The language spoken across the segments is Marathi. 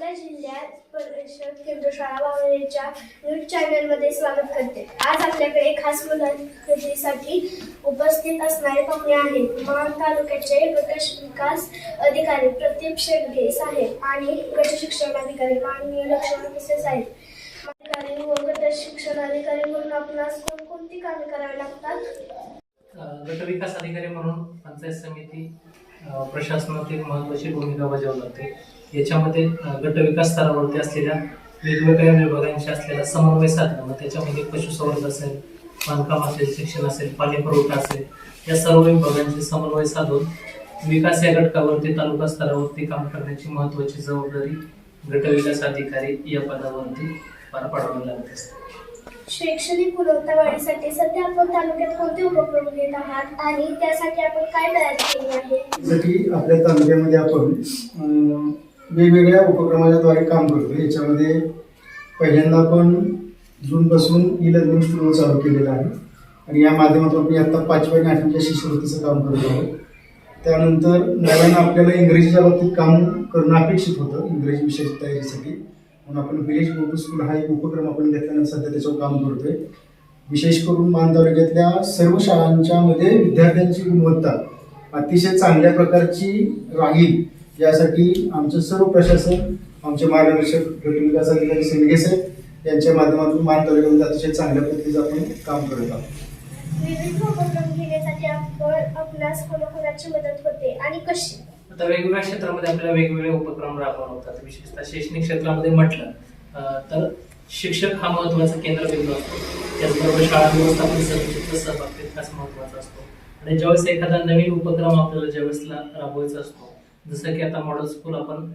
आपल्या जिल्ह्यात परिषद केंद्रशाळा वावरेच्या न्यूज चॅनलमध्ये स्वागत करते. आज आपल्याकडे खास मुलाखतीसाठी उपस्थित असणारे पाहुणे आहेत. महान तालुक्याचे गट विकास अधिकारी प्रदीप शेडगे साहेब आणि गट शिक्षण अधिकारी माननीय लक्ष्मण मिसेस आहेत अधिकारी व गट शिक्षणाधिकारी म्हणून आपणास कोणकोणती कामे करावी लागतात? गट विकास अधिकारी म्हणून पंचायत समिती प्रशासनात एक महत्वाची भूमिका बजावली जाते याच्यामध्ये गटविकास गट विकास स्तरावरती असलेल्या वेगवेगळ्या विभागांशी असलेला समन्वय साधणं मग त्याच्यामध्ये पशुसंवर्धन असेल बांधकाम असेल शिक्षण असेल पाणी पुरवठा असेल या सर्व विभागांचे समन्वय साधून विकास या घटकावरती तालुका स्तरावरती काम करण्याची महत्वाची जबाबदारी गट विकास अधिकारी या पदावरती पार पाडावी लागत. असते शैक्षणिक गुणवत्ता वाढीसाठी सध्या आपण तालुक्यात कोणते उपक्रम घेत आहात आणि त्यासाठी आपण काय तयारी केली आहे? साठी आपल्या तालुक्यामध्ये आपण अं, वेगवेगळ्या उपक्रमाच्याद्वारे काम करतो याच्यामध्ये पहिल्यांदा आपण जूनपासून ई लर्निंग सुरू चालू केलेलं आहे. आणि या माध्यमातून आपण आत्ता पाचव्या आणि आठवीच्या शिष्यवृत्तीचं काम करतो आहोत. त्यानंतर नव्यानं आपल्याला इंग्रजीच्या बाबतीत काम करणं अपेक्षित होतं इंग्रजी विषयाच्या तयारीसाठी. म्हणून आपण विलेज गो स्कूल हा एक उपक्रम आपण घेतल्यानंतर सध्या त्याच्यावर काम करतोय. विशेष करून मान तालुक्यातल्या सर्व शाळांच्या मध्ये विद्यार्थ्यांची गुणवत्ता अतिशय चांगल्या प्रकारची राहील यासाठी आमचं सर्व प्रशासन आमचे मार्गदर्शक गट अधिकारी सिंगे साहेब यांच्या माध्यमातून मान तालुक्यामध्ये अतिशय चांगल्या पद्धतीचं आपण काम करत आहोत. विविध उपक्रम घेण्यासाठी आपण आपणास कोणाकोणाची मदत होते. आणि कशी? तर वेगवेगळ्या क्षेत्रामध्ये आपल्याला वेगवेगळे उपक्रम राबवले होतात विशेषतः शैक्षणिक क्षेत्रामध्ये म्हटलं तर शिक्षक हा महत्त्वाचा केंद्रबिंदू असतो. त्याचबरोबर शाळा व्यवस्थापन समितीचा सहभाग तितकाच महत्त्वाचा असतो. आणि ज्यावेळेस एखादा नवीन उपक्रम आपल्याला ज्यावेळेसला राबवायचा असतो जसं की आता मॉडेल स्कूल आपण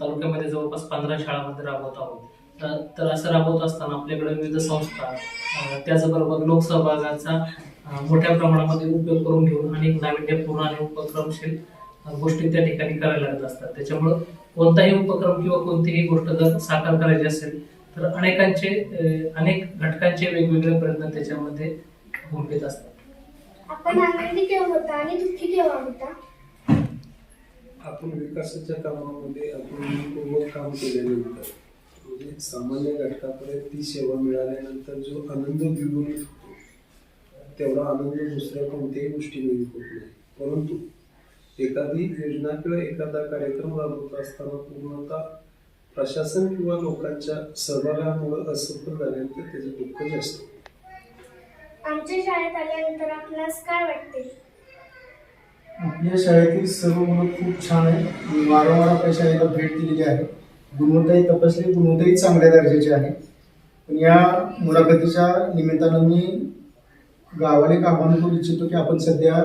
तालुक्यामध्ये जवळपास पंधरा शाळांमध्ये राबवत आहोत. तर- तर असं राबवत असताना आपल्याकडे विविध संस्था त्याचबरोबर लोकसहभागाचा मोठ्या प्रमाणामध्ये उपयोग करून घेऊन अनेक नाविन्यपूर्ण आणि उपक्रमशील गोष्टी त्या ठिकाणी करायला लागत असतात. त्याच्यामुळं कोणताही उपक्रम किंवा कोणतीही गोष्ट जर साकार करायची असेल तर अनेकांचे अनेक घटकांचे वेगवेगळे प्रयत्न त्याच्यामध्ये भूमिकेत असतात. आपण आनंदी केव्हा होता आणि दुःखी केव्हा होता? आपण विकासाच्या कामामध्ये आपण पूर्वक काम केल्यानंतर म्हणजे सामान्य घटकापर्यंत ती सेवा मिळाल्यानंतर जो आनंद द्विगुणित होतो तेवढा आनंद दुसऱ्या कोणत्याही गोष्टीमध्ये होत नाही. परंतु एखादी योजना किंवा एखादा कार्यक्रम राबवत असताना पूर्णतः प्रशासन किंवा लोकांच्या सहभागामुळे असफल झाल्यानंतर त्याचं दुःख जास्त. आमच्या शाळेत आल्यानंतर आपणास काय वाटते. आपल्या शाळेतील सर्व मुलं खूप छान आहे वारंवार आपल्या शाळेला भेट दिलेली आहे. गुणवत्ताही तपासली गुणवत्ताही चांगल्या दर्जाची आहे पण या मुलाखतीच्या निमित्तानं मी गावाला एक आव्हान करू इच्छितो की आपण सध्या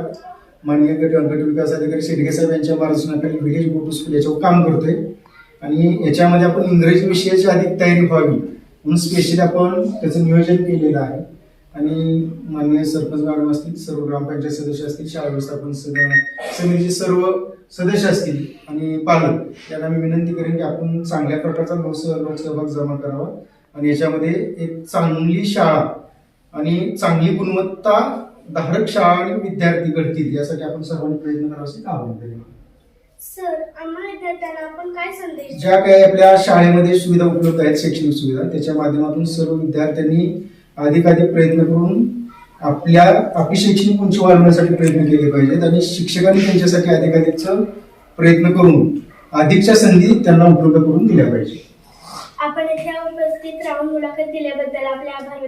माननीय गट गट विकास अधिकारी शेडगे साहेब यांच्या मार्गदर्शनाखाली विलेज गो स्कूल याच्यावर काम करतोय. आणि याच्यामध्ये आपण इंग्रजी विषयाची अधिक तयारी व्हावी म्हणून स्पेशली आपण त्याचं नियोजन केलेलं आहे. आणि माननीय सरपंच मॅडम असतील सर्व ग्रामपंचायत सदस्य असतील शाळा व्यवस्थापन समितीचे सर्व सदस्य असतील आणि पालक यांना मी विनंती करेन की आपण चांगल्या प्रकारचा लोकस लोकसहभाग जमा करावा. आणि याच्यामध्ये एक चांगली शाळा आणि चांगली गुणवत्ता धारक शाळा आणि विद्यार्थी घडतील यासाठी आपण सर्वांनी प्रयत्न करावा असे आवाहन करेन सर आम्हा विद्यार्थ्यांना आपण काय संदेश द्याल? ज्या काही आपल्या शाळेमध्ये सुविधा उपलब्ध आहेत शैक्षणिक सुविधा त्याच्या माध्यमातून सर्व विद्यार्थ्यांनी अधिकाधिक प्रयत्न करून आपल्या आपली शैक्षणिक उंची वाढवण्यासाठी प्रयत्न केले पाहिजेत आणि शिक्षकांनी त्यांच्यासाठी अधिकाधिकचा प्रयत्न करून अधिकच्या संधी त्यांना उपलब्ध करून दिल्या पाहिजे आपण इथे उपस्थित राहून मुलाखत दिल्याबद्दल आपले आभार